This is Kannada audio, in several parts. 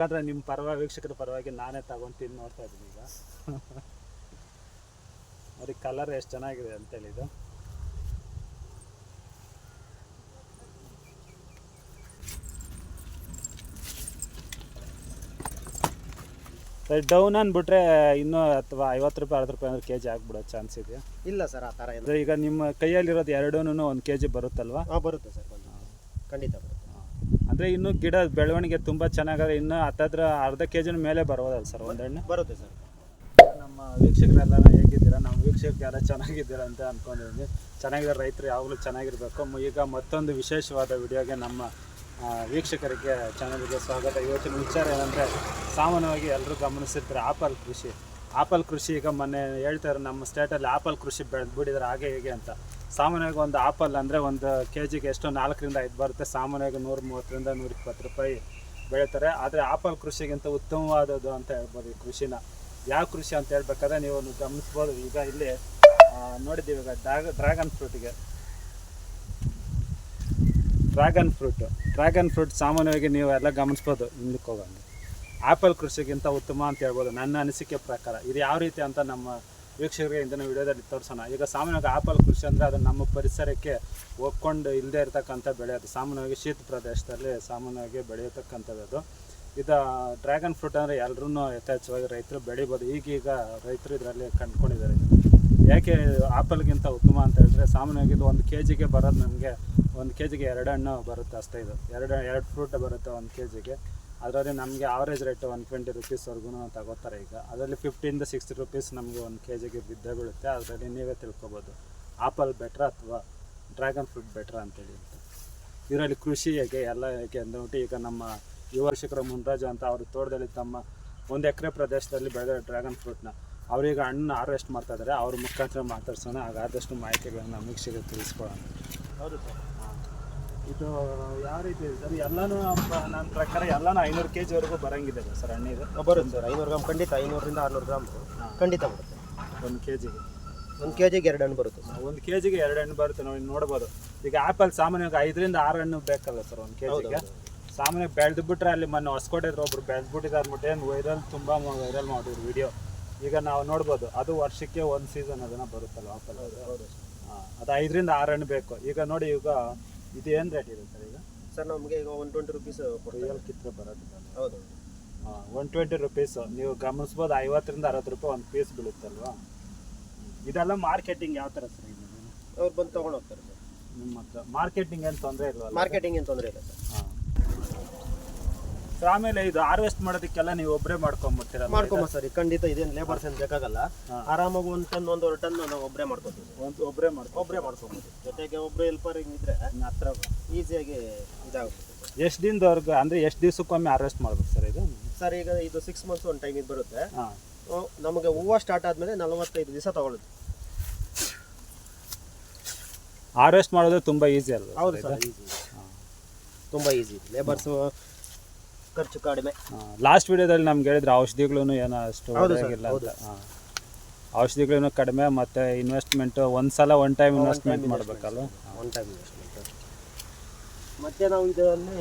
ಯಾಕಂದ್ರೆ ನಿಮ್ಮ ಪರವಾಗಿ ವೀಕ್ಷಕರ ಪರವಾಗಿ ನಾನೇ ತಗೊಂತೀನಿ ನೋಡ್ತಾ ಇದ್ದೀನಿ ಈಗ. ಅದಕ್ಕೆ ಕಲರ್ ಎಷ್ಟು ಚೆನ್ನಾಗಿದೆ ಅಂತೇಳಿ ಇದು. ಡೌನ್ ಅಂದ್ಬಿಟ್ರೆ ಇನ್ನೂ ಅಥವಾ ಐವತ್ತು ರೂಪಾಯಿ ಅರವತ್ತು ರೂಪಾಯಿ ಅಂದ್ರೆ ಕೆ ಜಿ ಆಗ್ಬಿಡೋ ಚಾನ್ಸ್ ಇದೆಯಾ? ಇಲ್ಲ ಸರ್ ಆ ಥರ ಇಲ್ಲ ಈಗ ನಿಮ್ಮ ಕೈಯಲ್ಲಿರೋದು ಎರಡೂ ಒಂದು ಕೆ ಜಿ ಬರುತ್ತಲ್ವಾ? ಹಾಂ ಬರುತ್ತೆ ಸರ್ ಖಂಡಿತ ಬರುತ್ತೆ. ಅಂದರೆ ಇನ್ನೂ ಗಿಡ ಬೆಳವಣಿಗೆ ತುಂಬ ಚೆನ್ನಾಗಿದೆ ಇನ್ನು ಹತ್ತತ್ರ ಅರ್ಧ ಕೆ ಜಿನ ಮೇಲೆ ಬರ್ಬೋದಲ್ಲ ಸರ್ ಒಂದೆಣ್ಣೆ ಬರುತ್ತೆ ಸರ್. ನಮ್ಮ ವೀಕ್ಷಕರೆಲ್ಲ ಹೇಗಿದ್ದೀರಾ? ನಮ್ಮ ವೀಕ್ಷಕರೆಲ್ಲ ಚೆನ್ನಾಗಿದ್ದೀರಾ ಅಂತ ಅನ್ಕೊಂಡಿದ್ದೀನಿ. ಚೆನ್ನಾಗಿರೋ ರೈತರು ಯಾವಾಗಲೂ ಚೆನ್ನಾಗಿರ್ಬೇಕು. ಈಗ ಮತ್ತೊಂದು ವಿಶೇಷವಾದ ವಿಡಿಯೋಗೆ ನಮ್ಮ ವೀಕ್ಷಕರಿಗೆ ಚಾನಲ್ಗೆ ಸ್ವಾಗತ. ಇವತ್ತಿನ ವಿಚಾರ ಏನಂದರೆ ಸಾಮಾನ್ಯವಾಗಿ ಎಲ್ಲರೂ ಗಮನಿಸಿರ್ತಾರೆ ಆಪಲ್ ಕೃಷಿ. ಆಪಲ್ ಕೃಷಿ ಈಗ ಮೊನ್ನೆ ಹೇಳ್ತಾರೆ ನಮ್ಮ ಸ್ಟೇಟಲ್ಲಿ ಆಪಲ್ ಕೃಷಿ ಬೆಳೆದ್ಬಿಟ್ಟಿದ್ದಾರೆ ಹಾಗೆ ಹೇಗೆ ಅಂತ. ಸಾಮಾನ್ಯವಾಗಿ ಒಂದು ಆಪಲ್ ಅಂದರೆ ಒಂದು ಕೆ ಜಿಗೆ ಎಷ್ಟು ನಾಲ್ಕರಿಂದ ಐದು ಬರುತ್ತೆ. ಸಾಮಾನ್ಯವಾಗಿ ನೂರ ಮೂವತ್ತರಿಂದ ನೂರ ಇಪ್ಪತ್ತು ರೂಪಾಯಿ ಬೆಳೀತಾರೆ. ಆದರೆ ಆಪಲ್ ಕೃಷಿಗಿಂತ ಉತ್ತಮವಾದದ್ದು ಅಂತ ಹೇಳ್ಬೋದು ಈ ಕೃಷಿನ. ಯಾವ ಕೃಷಿ ಅಂತ ಹೇಳ್ಬೇಕಾದ್ರೆ ನೀವು ಗಮನಿಸ್ಬೋದು. ಈಗ ಇಲ್ಲಿ ನೋಡಿದ್ದೀವಿ ಈಗ ಡ್ರಾಗ dragon ಫ್ರೂಟಿಗೆ. Dragon fruit. Dragon fruit ಸಾಮಾನ್ಯವಾಗಿ ನೀವು ಎಲ್ಲ ಗಮನಿಸ್ಬೋದು. ಹಿಂದಕ್ಕೆ ಹೋಗಂಗೆ ಆಪಲ್ ಕೃಷಿಗಿಂತ ಉತ್ತಮ ಅಂತ ಹೇಳ್ಬೋದು. ನನ್ನ ಅನಿಸಿಕೆ ಪ್ರಕಾರ. ಇದು ಯಾವ ರೀತಿ ಅಂತ ನಮ್ಮ ವೀಕ್ಷಕರಿಗೆ ಇಂದಿನ ವಿಡಿಯೋದಲ್ಲಿ ತೋರಿಸೋಣ. ಈಗ ಸಾಮಾನ್ಯವಾಗಿ ಆಪಲ್ ಕೃಷಿ ಅಂದರೆ ಅದು ನಮ್ಮ ಪರಿಸರಕ್ಕೆ ಒಪ್ಕೊಂಡು ಇಲ್ಲದೇ ಇರತಕ್ಕಂಥ ಬೆಳೆ ಅದು. ಸಾಮಾನ್ಯವಾಗಿ ಶೀತ ಪ್ರದೇಶದಲ್ಲಿ ಸಾಮಾನ್ಯವಾಗಿ ಬೆಳೆಯತಕ್ಕಂಥದ್ದು ಅದು. ಇದು ಡ್ರ್ಯಾಗನ್ ಫ್ರೂಟ್ ಅಂದರೆ ಎಲ್ಲರೂ ಯಥೇಚ್ಛವಾಗಿ ರೈತರು ಬೆಳಿಬೋದು. ಈಗೀಗ ರೈತರು ಇದರಲ್ಲಿ ಕಂಡುಕೊಂಡಿದ್ದಾರೆ. ಯಾಕೆ ಆಪಲ್ಗಿಂತ ಉತ್ತಮ ಅಂತ ಹೇಳಿದ್ರೆ, ಸಾಮಾನ್ಯವಾಗಿ ಇದು ಒಂದು ಕೆ ಜಿಗೆ ಬರೋದು ನಮಗೆ, ಒಂದು ಕೆ ಜಿಗೆ ಎರಡು ಹಣ್ಣು ಬರುತ್ತೆ ಅಷ್ಟೇ ಇದು. ಎರಡು ಎರಡು ಫ್ರೂಟ್ ಬರುತ್ತೆ ಒಂದು ಕೆ ಜಿಗೆ ಅದರಲ್ಲಿ ನಮಗೆ ಆವ್ರೇಜ್ ರೇಟ್ ಒನ್ ಟ್ವೆಂಟಿ ರುಪೀಸ್ವರೆಗೂ ತಗೋತಾರೆ ಈಗ. ಅದರಲ್ಲಿ ಫಿಫ್ಟಿಯಿಂದ ಸಿಕ್ಸ್ಟಿ ರುಪೀಸ್ ನಮಗೆ ಒಂದು ಕೆ ಜಿಗೆ ಬಿದ್ದೇ ಬೀಳುತ್ತೆ ಅದರಲ್ಲಿ ನೀವೇ ತಿಳ್ಕೊಬೋದು. ಆಪಲ್ ಬೆಟ್ರಾ ಅಥವಾ ಡ್ರ್ಯಾಗನ್ ಫ್ರೂಟ್ ಬೆಟ್ರಾ ಅಂತೇಳಿ ಅಂತ. ಇದರಲ್ಲಿ ಕೃಷಿ ಹೇಗೆ, ಎಲ್ಲ ಹೇಗೆ ಅಂದ್ಬಿಟ್ಟು ಈಗ ನಮ್ಮ ಯುವ ಕೃಷಿಕರು ಮುನ್ರಾಜು ಅಂತ ಅವರು ತೋಟದಲ್ಲಿ ತಮ್ಮ ಒಂದು ಎಕರೆ ಪ್ರದೇಶದಲ್ಲಿ ಬೆಳೆದ ಡ್ರ್ಯಾಗನ್ ಫ್ರೂಟ್ನ ಅವರೀಗ ಹಣ್ಣು ಹಾರ್ವೆಸ್ಟ್ ಮಾಡ್ತಾ ಇದ್ದಾರೆ ಅವ್ರ ಮುಖಾಂತರ ಮಾತಾಡ್ಸೋಣ. ಹಾಗಾದಷ್ಟು ಮಾಹಿತಿಗಳನ್ನು ನಮಗೆ ವೀಕ್ಷಕರಿಗೆ ತಿಳಿಸ್ಕೊಳ್ಳೋಣ ಹೌದು ಸರ್. ಇದು ಯಾವ ರೀತಿ ಇದೆ? ಸರ್ ಎಲ್ಲನೂ ನನ್ನ ಪ್ರಕಾರ ಎಲ್ಲನೂ ಐನೂರು ಕೆ ಜಿವರೆಗೂ ಬರೋಂಗಿದೆ ಸರ್ ಹಣ್ಣಿದೆ. ಬರುತ್ತೆ ಸರ್. ಐನೂರು ಗ್ರಾಮ್ ಖಂಡಿತ ಐನೂರಿಂದ ಆರುನೂರು ಗ್ರಾಮ್ ಖಂಡಿತ ಬರುತ್ತೆ. ಒಂದು ಕೆ ಜಿಗೆ ಒಂದು ಕೆ ಜಿಗೆ ಎರಡು ಹಣ್ಣು ಬರುತ್ತೆ ಸರ್. ಒಂದು ಕೆ ಜಿಗೆ ಎರಡು ಹಣ್ಣು ಬರುತ್ತೆ ನಾವು ನೋಡ್ಬೋದು. ಈಗ ಆ್ಯಪಲ್ ಸಾಮಾನ್ಯವಾಗಿ ಐದರಿಂದ ಆರು ಹಣ್ಣು ಬೇಕಲ್ಲ ಸರ್ ಒಂದು ಕೆ ಜಿಗೆ ಸಾಮಾನ್ಯ ಬೆಳೆದು ಬಿಟ್ರೆ ಅಲ್ಲಿ ಮೊನ್ನೆ ಹೊಸ್ಕೊಟ್ಟಿದ್ರು ಒಬ್ರು ಬೆಳೆದ್ಬಿಟ್ಟಿದ್ದಾರೆ ಅಂದ್ಬಿಟ್ಟು ಏನು ವೈರಲ್ ತುಂಬ ವೈರಲ್ ಮಾಡಿದ್ರು ವಿಡಿಯೋ ಈಗ ನಾವು ನೋಡ್ಬೋದು ಅದು ವರ್ಷಕ್ಕೆ ಒಂದು ಸೀಸನ್ ಅದನ್ನು ಬರುತ್ತಲ್ಲ ಆ್ಯಪಲ್ ಅದು ಐದರಿಂದ ಆರು ಹಣ್ಣು ಬೇಕು. ಈಗ ನೋಡಿ ಈಗ ಇದು ಏನು ರೇಟ್ ಇದೆ ಸರ್ ಈಗ? ಸರ್ ನಮಗೆ ಈಗ ಒನ್ ಟ್ವೆಂಟಿ ರುಪೀಸ್ ರಿಯಲ್ ಕಿತ್ರ ಬರೋದು ಹೌದು. ಒನ್ ಟ್ವೆಂಟಿ ರುಪೀಸ್ ನೀವು ಗಮನಿಸ್ಬೋದು ಐವತ್ತರಿಂದ ಅರವತ್ತು ರೂಪಾಯಿ ಒಂದು ಪೀಸ್ ಬೀಳುತ್ತಲ್ವಾ? ಇದೆಲ್ಲ ಮಾರ್ಕೆಟಿಂಗ್ ಯಾವ ಥರ ಸರ್ ಇದು? ಅವ್ರು ಬಂದು ತೊಗೊಂಡು ಹೋಗ್ತಾರೆ ಸರ್ ನಿಮ್ಮ ಹತ್ರ. ಮಾರ್ಕೆಟಿಂಗ್ ಏನು ತೊಂದರೆ ಇಲ್ಲ ಮಾರ್ಕೆಟಿಂಗ್ ಏನು ತೊಂದರೆ ಇಲ್ಲ ಸರ್ ಆಮೇಲೆ ಇದು ಹಾರ್ವೆಸ್ಟ್ ಮಾಡೋದಕ್ಕೆಲ್ಲ ನೀವು ಒಬ್ಬರೇ ಮಾಡ್ಕೊಂಬರ್ತೀರ ಮಾಡ್ಕೊಂಬ ಸರಿ ಖಂಡಿತ ಇದೇನು ಲೇಬರ್ಸ್ ಏನು ಬೇಕಾಗಲ್ಲ. ಆರಾಮಾಗಿ ಒಂದು ಟನ್ ಒಂದೂವರೆ ಟನ್ ನಾವು ಒಬ್ಬರೇ ಮಾಡ್ಕೊತೀವಿ. ಒಂದು ಒಬ್ಬರೇ ಮಾಡ್ಕೊ ಒಬ್ಬರೇ ಮಾಡ್ಕೊಬೋದು ಜೊತೆಗೆ ಒಬ್ಬರು ಹೆಲ್ಪರ್ ಹಿಂಗಿದ್ರೆ ಹತ್ರ ಈಸಿಯಾಗಿ ಇದಾಗುತ್ತೆ. ಎಷ್ಟು ದಿನದವರೆಗೂ ಅಂದರೆ ಎಷ್ಟು ದಿವ್ಸಕ್ಕೊಮ್ಮೆ ಹಾರ್ವೆಸ್ಟ್ ಮಾಡ್ಬೇಕು ಸರ್ ಇದು? ಸರ್ ಈಗ ಇದು ಸಿಕ್ಸ್ ಮಂತ್ಸ್ ಒಂದು ಟೈಮಿಗೆ ಬರುತ್ತೆ. ನಮಗೆ ಹೂವು ಸ್ಟಾರ್ಟ್ ಆದಮೇಲೆ ನಲವತ್ತೈದು ದಿವಸ ತಗೊಳುತ್ತೆ ಹಾರ್ವೆಸ್ಟ್ ಮಾಡೋದು ತುಂಬ ಈಸಿ ಅಲ್ಲ ಹೌದು ಸರ್? ಈಸಿ ತುಂಬ ಈಸಿ ಲೇಬರ್ಸು ಖರ್ಚು ಕಡಿಮೆ. ಲಾಸ್ಟ್ ವಿಡಿಯೋದಲ್ಲಿ ನಮ್ಗೆ ಹೇಳಿದ್ರೆ ಔಷಧಿಗಳು ಏನೋ ಅಷ್ಟು ಹೌದು ಹೌದು. ಅಂತ ಕಡಿಮೆ ಮತ್ತೆ ಇನ್ವೆಸ್ಟ್ಮೆಂಟ್ ಒಂದು ಸಲ ಒನ್ ಟೈಮ್ ಇನ್ವೆಸ್ಟ್ಮೆಂಟ್ ಮಾಡಬೇಕಲ್ವ? ಒನ್ ಟೈಮ್ ಇನ್ವೆಸ್ಟ್ಮೆಂಟ್ ಮತ್ತೆ ನಾವು ಇದರಲ್ಲಿ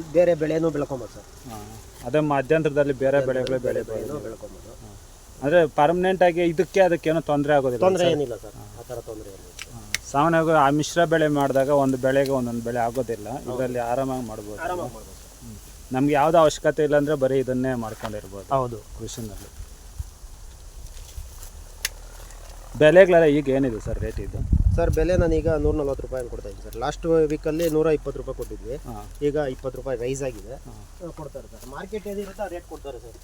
ಇದ್ ಬೇರೆ ಬೆಳೆನೂ ಬೆಳ್ಕೊಬೋದು ಸರ್. ಅದೇ ಮಧ್ಯಂತರದಲ್ಲಿ ಬೇರೆ ಬೆಳೆಗಳು ಬೆಳಿಬೋದು. ಬೆಳೆನೂ ಬೆಳ್ಕೊಬೋದು. ಅಂದ್ರೆ ಪರ್ಮನೆಂಟ್ ಆಗಿ ಇದಕ್ಕೆ ಅದಕ್ಕೆ ಏನೋ ತೊಂದರೆ ಆಗೋದಿಲ್ಲ ತೊಂದರೆ ಏನಿಲ್ಲ ಸರ್. ಆ ಥರ ತೊಂದರೆ ಏನಿಲ್ಲ ಸಾಮಾನ್ಯವಾಗಿ ಆ ಮಿಶ್ರ ಬೆಳೆ ಮಾಡಿದಾಗ ಒಂದು ಬೆಳೆಗೆ ಒಂದೊಂದು ಬೆಳೆ ಆಗೋದಿಲ್ಲ. ಇದರಲ್ಲಿ ಆರಾಮಾಗಿ ಮಾಡ್ಬೋದು. ಆರಾಮಾಗಿ ಮಾಡ್ಬೋದು. ನಮ್ಗೆ ಯಾವುದೇ ಅವಶ್ಯಕತೆ ಇಲ್ಲ ಅಂದರೆ ಬರೀ ಇದನ್ನೇ ಮಾಡ್ಕೊಂಡಿರ್ಬೋದು ಹೌದು. ಕೃಷಿನಲ್ಲಿ ಬೆಲೆಗಳೆಲ್ಲ ಈಗ ಏನಿದೆ ಸರ್ ರೇಟ್ ಇದು? ಸರ್ ಬೆಲೆ ನಾನೀಗ ನೂರ ನಲ್ವತ್ತು ರೂಪಾಯಿ ಕೊಡ್ತಾ ಇದ್ದೀನಿ ಸರ್. ಲಾಸ್ಟ್ ವೀಕಲ್ಲಿ ನೂರ ಇಪ್ಪತ್ತು ರೂಪಾಯಿ ಕೊಟ್ಟಿದ್ವಿ. ಈಗ ಇಪ್ಪತ್ತು ರೂಪಾಯಿ ರೈಸ್ ಆಗಿದೆ. ಕೊಡ್ತಾರೆ ಸರ್. ಮಾರ್ಕೆಟ್ ಏನಿರುತ್ತೆ ಆ ರೇಟ್ ಕೊಡ್ತಾರೆ ಸರ್.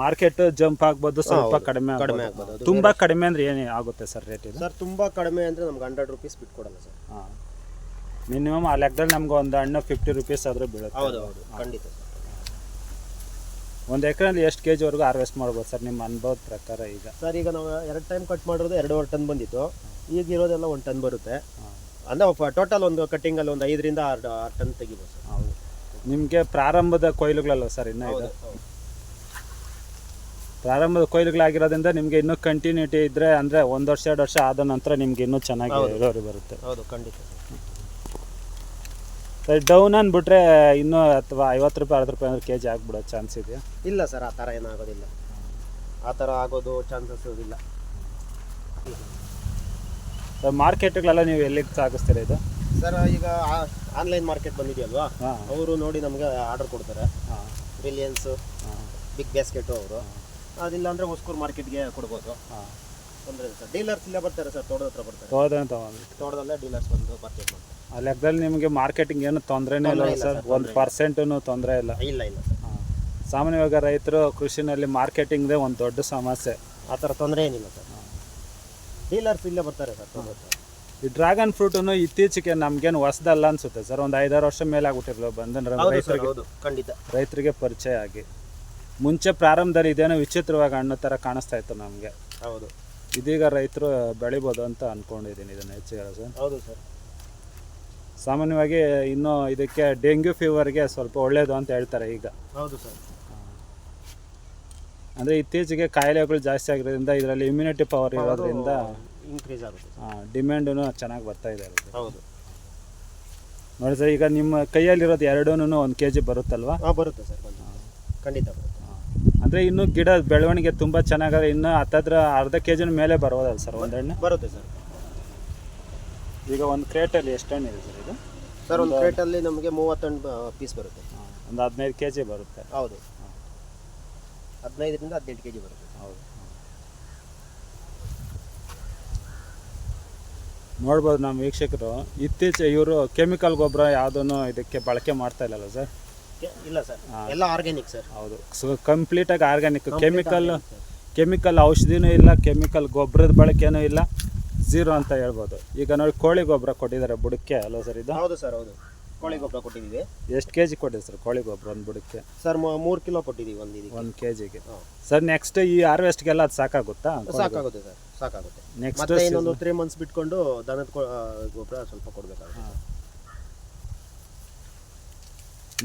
ಮಾರ್ಕೆಟ್ ಜಂಪ್ ಆಗ್ಬೋದು ಸ್ವಲ್ಪ ಕಡಿಮೆ ಕಡಿಮೆ ಆಗ್ಬೋದು. ತುಂಬ ಕಡಿಮೆ ಅಂದ್ರೆ ಏನೇ ಆಗುತ್ತೆ ಸರ್ ರೇಟ್ ಇದು? ಸರ್ ತುಂಬಾ ಕಡಿಮೆ ಅಂದ್ರೆ ನಮ್ಗೆ ಹಂಡ್ರೆಡ್ ರುಪೀಸ್ ಬಿಟ್ಕೊಡಲ್ಲ ಸರ್. ಹಾಂ. ಮಿನಿಮಮ್ ಆ ಲೆಕ್ಕದಲ್ಲಿ ನಮ್ಗೆ ಒಂದು ಹಣ್ಣು ಫಿಫ್ಟಿ ರುಪೀಸ್ ಆದರೂ ಬೀಳುತ್ತೆ. ಹೌದು ಹೌದು ಖಂಡಿತ. ಒಂದು ಎಕರೆಯಲ್ಲಿ ಎಷ್ಟು ಕೆ ಜಿವರೆಗೂ ಹಾರ್ವೆಸ್ಟ್ ಮಾಡ್ಬೋದು ಸರ್ ನಿಮ್ಮ ಅನುಭವದ ಪ್ರಕಾರ ಈಗ? ಸರ್ ಈಗ ನಾವು ಎರಡು ಟೈಮ್ ಕಟ್ ಮಾಡಿರೋದು ಎರಡೂವರೆ ಟನ್ ಬಂದಿತ್ತು. ಈಗ ಇರೋದೆಲ್ಲ ಒಂದು ಟನ್ ಬರುತ್ತೆ. ಅಂದರೆ ಟೋಟಲ್ ಒಂದು ಕಟ್ಟಿಂಗಲ್ಲಿ ಒಂದು ಐದರಿಂದ ಆರು ಆರು ಟನ್ ತೆಗಿಬೋದು ಸರ್. ಹೌದು. ನಿಮಗೆ ಪ್ರಾರಂಭದ ಕೊಯ್ಲುಗಳಲ್ಲ ಸರ್ ಇನ್ನೂ ಇದು ಪ್ರಾರಂಭದ ಕೊಯ್ಲುಗಳಾಗಿರೋದ್ರಿಂದ ನಿಮಗೆ ಇನ್ನೂ ಕಂಟಿನ್ಯೂಟಿ ಇದ್ದರೆ ಅಂದರೆ ಒಂದು ವರ್ಷ ಎರಡು ವರ್ಷ ಆದ ನಂತರ ನಿಮ್ಗೆ ಇನ್ನೂ ಚೆನ್ನಾಗಿ. ಇಳುವರಿ ಬರುತ್ತೆ. ಹೌದು ಖಂಡಿತ. ಡೌನ್ ಅಂದ್ಬಿಟ್ರೆ ಇನ್ನೂ ಅಥವಾ ಐವತ್ತು ರೂಪಾಯಿ ಅರವತ್ತು ರೂಪಾಯಿ ಅಂದ್ರೆ ಕೆ ಜಿ ಆಗ್ಬಿಡೋ ಚಾನ್ಸ್ ಇದೆಯಾ? ಇಲ್ಲ ಸರ್ ಆ ಥರ ಏನಾಗೋದಿಲ್ಲ. ಆ ಥರ ಆಗೋದು ಚಾನ್ಸಸ್ ಇಲ್ಲ ಸರ್ ಮಾರ್ಕೆಟ್ಗಳೆಲ್ಲ ನೀವು ಎಲ್ಲಿಗೆ ಸಾಗಿಸ್ತೀರಾ ಇದು? ಸರ್ ಈಗ ಆನ್ಲೈನ್ ಮಾರ್ಕೆಟ್ ಬಂದಿದೆಯಲ್ವಾ? ಅವರು ನೋಡಿ ನಮಗೆ ಆರ್ಡರ್ ಕೊಡ್ತಾರೆ. ಹಾಂ. ರಿಲಿಯನ್ಸು ಬಿಗ್ ಬ್ಯಾಸ್ಕೆಟು ಅವರು. ಅದಿಲ್ಲ ಅಂದರೆ ಹೊಸ್ಕೂರು ಮಾರ್ಕೆಟ್ಗೆ ಕೊಡ್ಬೋದು. ಹಾಂ. ತೊಂದರೆ ಇಲ್ಲ ಸರ್. ಡೀಲರ್ಸ್ ಇಲ್ಲೇ ಬರ್ತಾರೆ ಸರ್ ತೋಟದ ಹತ್ರ ಬರ್ತಾರೆ. ತೋಟದಲ್ಲೇ ಡೀಲರ್ಸ್ ಬಂದು ಪರ್ಚೇಸ್ ಮಾಡ್ತಾರೆ. ಆ ಲೆಕ್ಕದಲ್ಲಿ ನಿಮಗೆ ಮಾರ್ಕೆಟಿಂಗ್ ಏನು ತೊಂದರೆನೇ ಇಲ್ಲ ಸರ್. ಒಂದು. ಪರ್ಸೆಂಟೂ ತೊಂದರೆ ಇಲ್ಲ. ಇಲ್ಲ ಇಲ್ಲ ಸರ್. ಸಾಮಾನ್ಯವಾಗಿ ರೈತರು ಕೃಷಿನಲ್ಲಿ ಮಾರ್ಕೆಟಿಂಗ್ದೇ ಒಂದು ದೊಡ್ಡ ಸಮಸ್ಯೆ. ಆ ಥರ ತೊಂದರೆ ಏನಿಲ್ಲ ಸರ್. ಡೀಲರ್ಸ್ ಇಲ್ಲೇ ಬರ್ತಾರೆ ಸರ್ ಈ ಡ್ರ್ಯಾಗನ್ ಫ್ರೂಟನ್ನು ಇತ್ತೀಚೆಗೆ ನಮ್ಗೇನು ಹೊಸದಲ್ಲ ಅನ್ಸುತ್ತೆ ಸರ್. ಒಂದು ಐದಾರು ವರ್ಷ ಮೇಲೆ ಆಗ್ಬಿಟ್ಟಿರಲ್ಲ ಬಂದ್ರೆ ರೈತರಿಗೆ. ಖಂಡಿತ. ರೈತರಿಗೆ ಪರಿಚಯ ಆಗಿ. ಮುಂಚೆ ಪ್ರಾರಂಭದಲ್ಲಿ ಇದೇನೋ ವಿಚಿತ್ರವಾಗಿ ಹಣ್ಣು ಥರ ಕಾಣಿಸ್ತಾ ಇತ್ತು ನಮಗೆ. ಹೌದು. ಇದೀಗ ರೈತರು ಬೆಳಿಬೋದು ಅಂತ ಅನ್ಕೊಂಡಿದ್ದೀನಿ ಇದನ್ನು ಹೆಚ್ಚಿಗೆ ಸರ್. ಹೌದು ಸರ್. ಸಾಮಾನ್ಯವಾಗಿ ಇನ್ನೂ ಇದಕ್ಕೆ ಡೆಂಗ್ಯೂ ಫೀವರ್ಗೆ ಸ್ವಲ್ಪ ಒಳ್ಳೆಯದು ಅಂತ ಹೇಳ್ತಾರೆ ಈಗ. ಹೌದು ಸರ್. ಅಂದರೆ ಇತ್ತೀಚೆಗೆ ಕಾಯಿಲೆಗಳು ಜಾಸ್ತಿ ಆಗಿರೋದ್ರಿಂದ ಇದರಲ್ಲಿ ಇಮ್ಯುನಿಟಿ ಪವರ್ ಇರೋದ್ರಿಂದ ಇನ್ಕ್ರೀಸ್ ಆಗುತ್ತೆ. ಡಿಮ್ಯಾಂಡೂ ಚೆನ್ನಾಗಿ ಬರ್ತಾ ಇದೆ ಅದಕ್ಕೆ. ಹೌದು. ನೋಡಿ ಸರ್ ಈಗ ನಿಮ್ಮ ಕೈಯಲ್ಲಿರೋದು ಎರಡೂ ಒಂದು ಕೆ ಜಿ ಬರುತ್ತಲ್ವಾ? ಹಾಂ ಬರುತ್ತೆ ಸರ್ ಖಂಡಿತ ಬರುತ್ತೆ. ಅಂದರೆ ಇನ್ನೂ ಗಿಡ ಬೆಳವಣಿಗೆ ತುಂಬ ಚೆನ್ನಾಗಾದ್ರೆ ಇನ್ನೂ ಹತ್ತತ್ರ ಅರ್ಧ ಕೆ ಜಿನ ಮೇಲೆ ಬರೋದಲ್ಲ ಸರ್ ಒಂದೆಣ್ಣೆ ಬರುತ್ತೆ ಸರ್. ಈಗ ಒಂದು ಕ್ರೇಟಲ್ಲಿ ಎಷ್ಟು ಹಣ್ಣು ಇದೆ ಸರ್ ಇದು? ಸರ್ ಒಂದು ಕ್ರೇಟಲ್ಲಿ ನಮಗೆ ಮೂವತ್ತೊಂದು ಪೀಸ್ ಬರುತ್ತೆ. ಒಂದು ಹದಿನೈದು ಕೆ ಜಿ ಬರುತ್ತೆ. ಹೌದು. ಹದಿನೈದರಿಂದ ಹದಿನೆಂಟು ಕೆ ಜಿ ಬರುತ್ತೆ. ಹೌದು ನೋಡ್ಬೋದು ನಮ್ಮ ವೀಕ್ಷಕರು. ಇತ್ತೀಚೆ ಇವರು ಕೆಮಿಕಲ್ ಗೊಬ್ಬರ ಯಾವುದನ್ನು ಇದಕ್ಕೆ ಬಳಕೆ ಮಾಡ್ತಾ ಇಲ್ಲಲ್ಲ ಸರ್? ಇಲ್ಲ ಸರ್. ಎಲ್ಲ ಆರ್ಗ್ಯಾನಿಕ್ ಸರ್. ಹೌದು. ಸೊ ಕಂಪ್ಲೀಟಾಗಿ ಆರ್ಗ್ಯಾನಿಕ್ ಕೆಮಿಕಲ್ ಕೆಮಿಕಲ್ ಔಷಧಿನೂ ಇಲ್ಲ ಕೆಮಿಕಲ್ ಗೊಬ್ಬರದ ಬಳಕೆನೂ ಇಲ್ಲ. ಝೀರೋ ಅಂತ ಹೇಳ್ಬೋದು. ಈಗ ನೋಡಿ ಕೋಳಿ ಗೊಬ್ಬರ ಕೊಟ್ಟಿದ್ದಾರೆ ಬುಡಕ್ಕೆ ಅಲ್ವಾ ಸರ್ ಇದು? ಹೌದು ಸರ್ ಹೌದು. ಕೋಳಿ ಗೊಬ್ಬರ ಕೊಟ್ಟಿದ್ದೀವಿ. ಎಷ್ಟು ಕೆ ಜಿ ಕೊಟ್ಟಿದೆ ಸರ್ ಕೋಳಿ ಗೊಬ್ಬರ ಒಂದು ಬುಡಕ್ಕೆ? ಸರ್ ಮೂರು ಕಿಲೋ ಕೊಟ್ಟಿದ್ದೀವಿ ಒಂದು ಇದಕ್ಕೆ. ಒಂದು ಕೆ ಜಿಗೆ ಸರ್ ನೆಕ್ಸ್ಟ್ ಈ ಹಾರ್ವೆಸ್ಟ್ಗೆಲ್ಲ ಅದು ಸಾಕಾಗುತ್ತಾ? ಸಾಕಾಗುತ್ತೆ ಸರ್ ಸಾಕಾಗುತ್ತೆ. ನೆಕ್ಸ್ಟ್ ಮತ್ತೆ ಇನ್ನೊಂದು ತ್ರೀ ಮಂತ್ಸ್ ಬಿಟ್ಕೊಂಡು ದನದ ಗೊಬ್ಬರ ಸ್ವಲ್ಪ ಕೊಡಬೇಕಾಗುತ್ತೆ.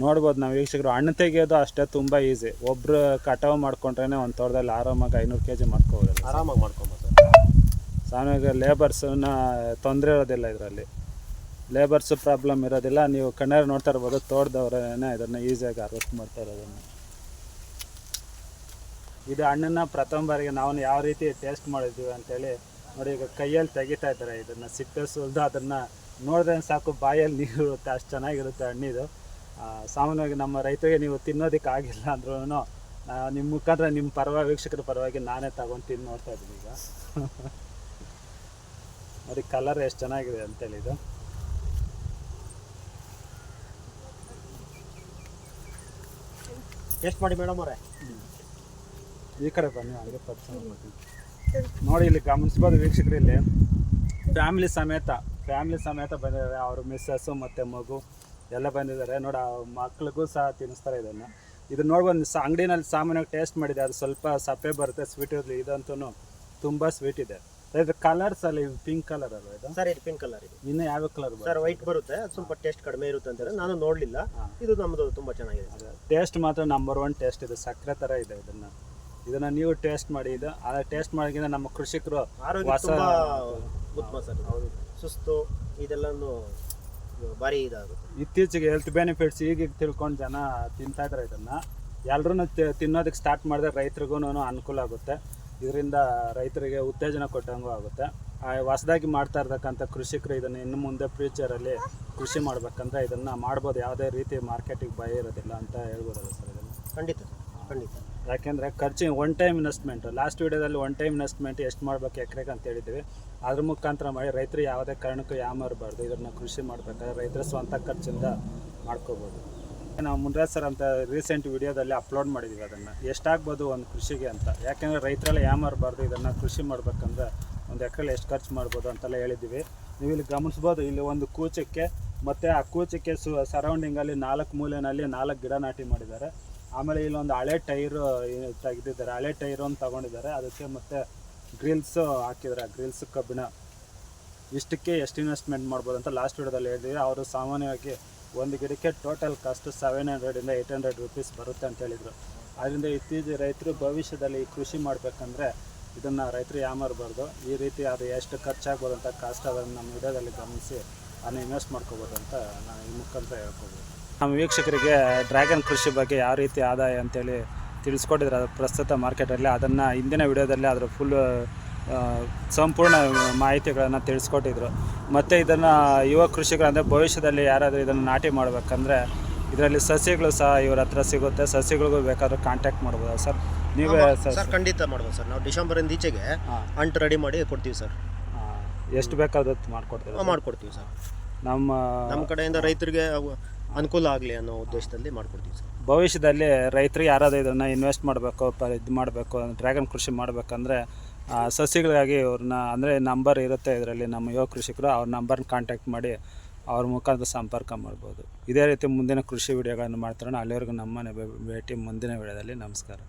ನೋಡ್ಬೋದು ನಾವು ವೀಕ್ಷಕರು ಹಣ್ಣು ತೆಗೆಯೋದು ಅಷ್ಟೇ ತುಂಬ ಈಸಿ ಒಬ್ರು ಕಟಾವು ಮಾಡ್ಕೊಂಡ್ರೆ ಒಂದು ತೋಟದಲ್ಲಿ ಆರಾಮಾಗಿ ಐನೂರು ಕೆ ಜಿ ಮಾಡ್ಕೋಬೋದು ಆರಾಮಾಗಿ ಮಾಡ್ಕೊಬೋದು. ಸಾಮಾನ್ಯವಾಗಿ ಲೇಬರ್ಸನ್ನ ತೊಂದರೆ ಇರೋದಿಲ್ಲ ಇದರಲ್ಲಿ. ಲೇಬರ್ಸ್ ಪ್ರಾಬ್ಲಮ್ ಇರೋದಿಲ್ಲ. ನೀವು ಕಣ್ಣಾರು ನೋಡ್ತಾ ಇರ್ಬೋದು ತೋಟದವ್ರೇ ಇದನ್ನು ಈಸಿಯಾಗಿ ಹಾರ್ವೆಸ್ಟ್ ಮಾಡ್ತಾ ಇರೋದನ್ನು. ಇದು ಹಣ್ಣನ್ನು ಪ್ರಥಮ ಬಾರಿಗೆ ನಾವು ಯಾವ ರೀತಿ ಟೇಸ್ಟ್ ಮಾಡಿದ್ವಿ ಅಂತೇಳಿ ನೋಡಿ, ಈಗ ಕೈಯಲ್ಲಿ ತೆಗಿತಾ ಇದ್ದಾರೆ ಇದನ್ನು. ಸಿಪ್ಪೆ ಸುಲ್ದು ಅದನ್ನು ನೋಡಿದ್ರೆ ಸಾಕು, ಬಾಯಲ್ಲಿ ನೀರು ಇರುತ್ತೆ, ಅಷ್ಟು ಚೆನ್ನಾಗಿರುತ್ತೆ ಹಣ್ಣಿದು. ಸಾಮಾನ್ಯವಾಗಿ ನಮ್ಮ ರೈತರಿಗೆ ನೀವು ತಿನ್ನೋದಕ್ಕೆ ಆಗಿಲ್ಲ ಅಂದ್ರೂ ನಿಮ್ಮ ಮುಖಾಂತರ ನಿಮ್ಮ ಪರವಾಗಿ ವೀಕ್ಷಕರ ಪರವಾಗಿ ನಾನೇ ತಗೊಂಡು ತಿಂದು ನೋಡ್ತಾ ಇದ್ದೀನಿ ಈಗ. ನೋಡಿ ಕಲರ್ ಎಷ್ಟು ಚೆನ್ನಾಗಿದೆ ಅಂತೇಳಿ ಇದು. ಟೇಸ್ಟ್ ಮಾಡಿ ಮೇಡಮ್ ಅವರೇ? ಈ ಕಡೆ ಬನ್ನಿ, ಹಂಗೆ ನೋಡಿ ಇಲ್ಲಿ ಗಮನಿಸ್ಬೋದು ವೀಕ್ಷಕರು ಇಲ್ಲಿ. ಫ್ಯಾಮಿಲಿ ಸಮೇತ ಫ್ಯಾಮಿಲಿ ಸಮೇತ ಬಂದಿದ್ದಾರೆ. ಅವರು ಮಿಸ್ಸಸ್ಸು ಮತ್ತು ಮಗು ಎಲ್ಲ ಬಂದಿದ್ದಾರೆ. ನೋಡಿ, ಆ ಮಕ್ಳಿಗೂ ಸಹ ತಿನ್ನಿಸ್ತಾರೆ ಇದನ್ನು ಇದು ನೋಡ್ಬೋದು ಅಂಗಡಿನಲ್ಲಿ ಸಾಮಾನ್ಯವಾಗಿ ಟೇಸ್ಟ್ ಮಾಡಿದೆ. ಅದು ಸ್ವಲ್ಪ ಸಪ್ಪೆ ಬರುತ್ತೆ ಸ್ವೀಟ್ ಇರಲಿ ಇದಂತೂ ತುಂಬ ಸ್ವೀಟ್ ಇದೆ. ಇದು ಕಲರ್ಸ್ ಅಲ್ಲಿ ಪಿಂಕ್ ಕಲರ್ ಅಲ್ವಾ ಇದು? ಸರ್ ಇದು ಪಿಂಕ್ ಕಲರ್ ಇದು. ಇನ್ನು ಯಾವ ಕಲರ್ ಸರ್ ವೈಟ್ ಬರುತ್ತೆ. ಅದು ಸ್ವಲ್ಪ ಟೇಸ್ಟ್ ಕಡಿಮೆ ಇರುತ್ತೆ ಅಂತಾರೆ. ನಾನು ನೋಡಲಿಲ್ಲ. ಇದು ನಮ್ಮದು ತುಂಬ ಚೆನ್ನಾಗಿದೆ. ಟೇಸ್ಟ್ ಮಾತ್ರ ನಂಬರ್ ಒನ್ ಟೇಸ್ಟ್ ಇದೆ. ಸಕ್ಕರೆ ಥರ ಇದೆ ಇದನ್ನು. ಇದನ್ನು ನೀವು ಟೇಸ್ಟ್ ಮಾಡಿ. ಇದು ಆ ಟೇಸ್ಟ್ ಮಾಡಿದ್ರೆ ನಮ್ಮ ಕೃಷಿಕರು ಆರೋಗ್ಯ ಹೊಸ ತುಂಬ ಉತ್ತಮ ಸರ್ ಹೌದು. ಸುಸ್ತು ಇದೆಲ್ಲನೂ ಭಾರಿ ಇದಾಗುತ್ತೆ. ಇತ್ತೀಚೆಗೆ ಹೆಲ್ತ್ ಬೆನಿಫಿಟ್ಸ್ ಈಗ ತಿಳ್ಕೊಂಡು ಜನ ತಿಂತಾ ಇದ್ದಾರೆ ಇದನ್ನು. ಎಲ್ಲರೂ ತಿನ್ನೋದಕ್ಕೆ ಸ್ಟಾರ್ಟ್ ಮಾಡಿದ್ರೆ ರೈತರಿಗೂ ಅನುಕೂಲ ಆಗುತ್ತೆ. ಇದರಿಂದ ರೈತರಿಗೆ ಉತ್ತೇಜನ ಕೊಟ್ಟಂಗೂ ಆಗುತ್ತೆ. ಹೊಸದಾಗಿ ಮಾಡ್ತಾ ಇರ್ತಕ್ಕಂಥ ಕೃಷಿಕರು ಇದನ್ನು ಇನ್ನು ಮುಂದೆ ಫ್ಯೂಚರಲ್ಲಿ ಕೃಷಿ ಮಾಡ್ಬೇಕಂದ್ರೆ ಇದನ್ನು ಮಾಡ್ಬೋದು. ಯಾವುದೇ ರೀತಿ ಮಾರ್ಕೆಟಿಗೆ ಭಯ ಇರೋದಿಲ್ಲ ಅಂತ ಹೇಳ್ಬೋದಲ್ಲ ಸರ್ ಇದನ್ನು. ಖಂಡಿತ ಖಂಡಿತ. ಯಾಕೆಂದರೆ ಖರ್ಚು ಒನ್ ಟೈಮ್ ಇನ್ವೆಸ್ಟ್ಮೆಂಟ್ ಲಾಸ್ಟ್ ವೀಡಿಯೋದಲ್ಲಿ ಒನ್ ಟೈಮ್ ಇನ್ವೆಸ್ಟ್ಮೆಂಟ್ ಎಷ್ಟು ಮಾಡ್ಬೇಕು ಎಕರೆಗೆ ಅಂತ ಹೇಳಿದ್ವಿ. ಅದ್ರ ಮುಖಾಂತರ ಮಾಡಿ ರೈತರು ಯಾವುದೇ ಕಾರಣಕ್ಕೂ ಯಾಮಾರಬಾರ್ದು ಇದನ್ನು ಕೃಷಿ ಮಾಡಬೇಕಾದ್ರೆ ರೈತರ ಸ್ವಂತ ಖರ್ಚಿಂದ ಮಾಡ್ಕೋಬೋದು. ನಾವು ಮುನ್ರಾಜ್ ಸರ್ ಅಂತ ರೀಸೆಂಟ್ ವಿಡಿಯೋದಲ್ಲಿ ಅಪ್ಲೋಡ್ ಮಾಡಿದ್ದೀವಿ ಅದನ್ನು. ಎಷ್ಟಾಗ್ಬೋದು ಒಂದು ಕೃಷಿಗೆ ಅಂತ. ಯಾಕೆಂದರೆ ರೈತರೆಲ್ಲ ಯಾಮಾರಬಾರ್ದು ಇದನ್ನು ಕೃಷಿ ಮಾಡಬೇಕಂದ್ರೆ ಒಂದು ಎಕರೆಲಿ ಎಷ್ಟು ಖರ್ಚು ಮಾಡ್ಬೋದು ಅಂತೆಲ್ಲ ಹೇಳಿದ್ದೀವಿ ನೀವು ಇಲ್ಲಿ ಗಮನಿಸ್ಬೋದು, ಇಲ್ಲಿ ಒಂದು ಕೂಚಕ್ಕೆ ಮತ್ತು ಆ ಕೂಚಕ್ಕೆ ಸು ಸರೌಂಡಿಂಗಲ್ಲಿ ನಾಲ್ಕು ಮೂಲೆಯಲ್ಲಿ ನಾಲ್ಕು ಗಿಡ ನಾಟಿ ಮಾಡಿದ್ದಾರೆ. ಆಮೇಲೆ ಇಲ್ಲೊಂದು ಹಳೆ ಟೈರು ತೆಗೆದಿದ್ದಾರೆ. ಹಳೆ ಟೈರು ಅಂತ ತಗೊಂಡಿದ್ದಾರೆ. ಅದಕ್ಕೆ ಮತ್ತು ಗ್ರಿಲ್ಸು ಹಾಕಿದ್ದಾರೆ. ಆ ಗ್ರಿಲ್ಸ್ ಕಬ್ಬಿಣ. ಇಷ್ಟಕ್ಕೆ ಎಷ್ಟು ಇನ್ವೆಸ್ಟ್ಮೆಂಟ್ ಮಾಡ್ಬೋದು ಅಂತ ಲಾಸ್ಟ್ ವಿಡಿಯೋದಲ್ಲಿ ಹೇಳಿದ್ವಿ. ಅವರು ಸಾಮಾನ್ಯವಾಗಿ ಒಂದು ಗಿಡಕ್ಕೆ ಟೋಟಲ್ ಕಾಸ್ಟ್ ಸೆವೆನ್ ಹಂಡ್ರೆಡಿಂದ ಏಯ್ಟ್ ಹಂಡ್ರೆಡ್ ರುಪೀಸ್ ಬರುತ್ತೆ ಅಂತ ಹೇಳಿದರು. ಆದ್ದರಿಂದ ಇತ್ತೀಚೆಗೆ ರೈತರು ಭವಿಷ್ಯದಲ್ಲಿ ಈ ಕೃಷಿ ಮಾಡಬೇಕಂದ್ರೆ ಇದನ್ನು ರೈತರು ಯಾಮಾರಬಾರ್ದು. ಈ ರೀತಿ ಅದು ಎಷ್ಟು ಖರ್ಚಾಗ್ಬೋದು ಅಂತ ಕಾಸ್ಟ್ ಅದನ್ನು ನಮ್ಮ ವಿಡಿಯೋದಲ್ಲಿ ಗಮನಿಸಿ, ಅದನ್ನು ಇನ್ವೆಸ್ಟ್ ಮಾಡ್ಕೋಬೋದು ಅಂತ ನಾನು ಈ ಮುಖಾಂತರ ಹೇಳ್ಕೊಬೋದು. ನಮ್ಮ ವೀಕ್ಷಕರಿಗೆ ಡ್ರ್ಯಾಗನ್ ಕೃಷಿ ಬಗ್ಗೆ ಯಾವ ರೀತಿ ಆದಾಯ ಅಂತೇಳಿ ತಿಳಿಸ್ಕೊಟ್ಟಿದ್ರೆ ಅದು ಪ್ರಸ್ತುತ ಮಾರ್ಕೆಟಲ್ಲಿ ಅದನ್ನು ಹಿಂದಿನ ವಿಡಿಯೋದಲ್ಲಿ ಅದರ ಫುಲ್ ಸಂಪೂರ್ಣ ಮಾಹಿತಿಗಳನ್ನು ತಿಳಿಸ್ಕೊಟ್ಟಿದ್ರು. ಮತ್ತು ಇದನ್ನು ಯುವ ಕೃಷಿಕರು ಅಂದರೆ ಭವಿಷ್ಯದಲ್ಲಿ ಯಾರಾದರೂ ಇದನ್ನು ನಾಟಿ ಮಾಡಬೇಕಂದ್ರೆ ಇದರಲ್ಲಿ ಸಸಿಗಳು ಸಹ ಇವ್ರ ಹತ್ರ ಸಿಗುತ್ತೆ. ಸಸಿಗಳಿಗೂ ಬೇಕಾದರೂ ಕಾಂಟ್ಯಾಕ್ಟ್ ಮಾಡ್ಬೋದಾ ಸರ್. ನೀವೇ ಸರ್ ಖಂಡಿತ ಮಾಡ್ಬೋದು ಸರ್. ನಾವು ಡಿಸೆಂಬರಿಂದ ಈಚೆಗೆ ಅಂಟು ರೆಡಿ ಮಾಡಿ ಕೊಡ್ತೀವಿ ಸರ್. ಎಷ್ಟು ಬೇಕಾದ್ರೂ ಮಾಡ್ಕೊಡ್ತೀವಿ ಮಾಡ್ಕೊಡ್ತೀವಿ ಸರ್. ನಮ್ಮ ನಮ್ಮ ಕಡೆಯಿಂದ ರೈತರಿಗೆ ಅನುಕೂಲ ಆಗಲಿ ಅನ್ನೋ ಉದ್ದೇಶದಲ್ಲಿ ಮಾಡ್ಕೊಡ್ತೀವಿ ಸರ್. ಭವಿಷ್ಯದಲ್ಲಿ ರೈತರಿಗೆ ಯಾರಾದರೂ ಇದನ್ನು ಇನ್ವೆಸ್ಟ್ ಮಾಡಬೇಕು ಪ ಇದು ಮಾಡಬೇಕು ಡ್ರ್ಯಾಗನ್ ಕೃಷಿ ಮಾಡಬೇಕಂದ್ರೆ ಸಸಿಗಳಿಗಾಗಿ ಅವ್ರನ್ನ, ಅಂದರೆ ನಂಬರ್ ಇರುತ್ತೆ ಇದರಲ್ಲಿ ನಮ್ಮ ಯುವ ಕೃಷಿಕರು, ಅವ್ರ ನಂಬರ್ನ ಕಾಂಟ್ಯಾಕ್ಟ್ ಮಾಡಿ ಅವ್ರ ಮುಖಾಂತರ ಸಂಪರ್ಕ ಮಾಡ್ಬೋದು. ಇದೇ ರೀತಿ ಮುಂದಿನ ಕೃಷಿ ವಿಡಿಯೋಗಳನ್ನು ಮಾಡ್ತಾರೋಣ. ಅಲ್ಲಿವರೆಗೂ ನಮ್ಮನೆ ಭೇಟಿ ಮುಂದಿನ ವಿಡಿಯೋದಲ್ಲಿ ನಮಸ್ಕಾರ.